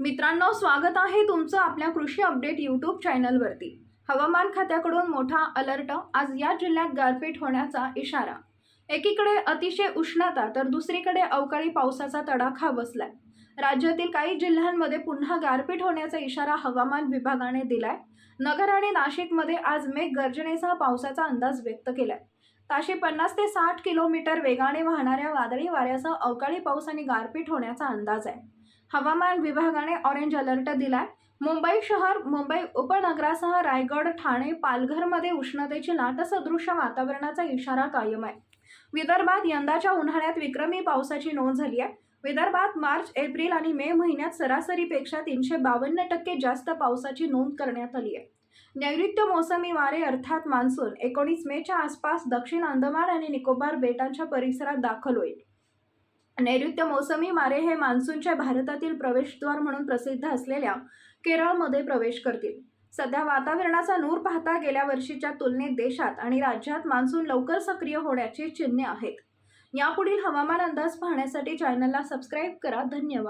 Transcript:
मित्रांनो स्वागत आहे तुमचं आपल्या कृषी अपडेट यूट्यूब चॅनलवरती हवामान खात्याकडून मोठा अलर्ट आज या जिल्ह्यात गारपीट होण्याचा इशारा. एकीकडे अतिशय उष्णता तर दुसरीकडे अवकाळी पावसाचा तडाखा बसलाय. राज्यातील काही जिल्ह्यांमध्ये पुन्हा गारपीट होण्याचा इशारा हवामान विभागाने दिलाय. नगर आणि नाशिकमध्ये आज मेघ गर्जनेसह पावसाचा अंदाज व्यक्त केलाय. ताशी पन्नास ते साठ किलोमीटर वेगाने वाहणाऱ्या वादळी वाऱ्यासह अवकाळी पाऊस आणि गारपीट होण्याचा अंदाज आहे. हवामान विभागाने ऑरेंज अलर्ट दिलाय. मुंबई शहर मुंबई उपनगरासह रायगड ठाणे पालघरमध्ये उष्णतेची लाटसदृश्य वातावरणाचा इशारा कायम आहे. विदर्भात यंदाच्या उन्हाळ्यात विक्रमी पावसाची नोंद झाली आहे. विदर्भात मार्च एप्रिल आणि मे महिन्यात सरासरीपेक्षा तीनशे बावन्न टक्के जास्त पावसाची नोंद करण्यात आली आहे. नैऋत्य मोसमी वारे अर्थात मान्सून एकोणीस मेच्या आसपास दक्षिण अंदमान आणि निकोबार बेटांच्या परिसरात दाखल होईल. नैऋत्य मोसमी वारे हे मान्सूनच्या भारतातील प्रवेशद्वार म्हणून प्रसिद्ध असलेल्या केरळमध्ये प्रवेश करतील. सध्या वातावरणाचा नूर पाहता गेल्या वर्षीच्या तुलनेत देशात आणि राज्यात मान्सून लवकर सक्रिय होण्याची चिन्हे आहेत. यापुढील हवामान अंदाज पाहण्यासाठी चॅनलला सबस्क्राईब करा. धन्यवाद.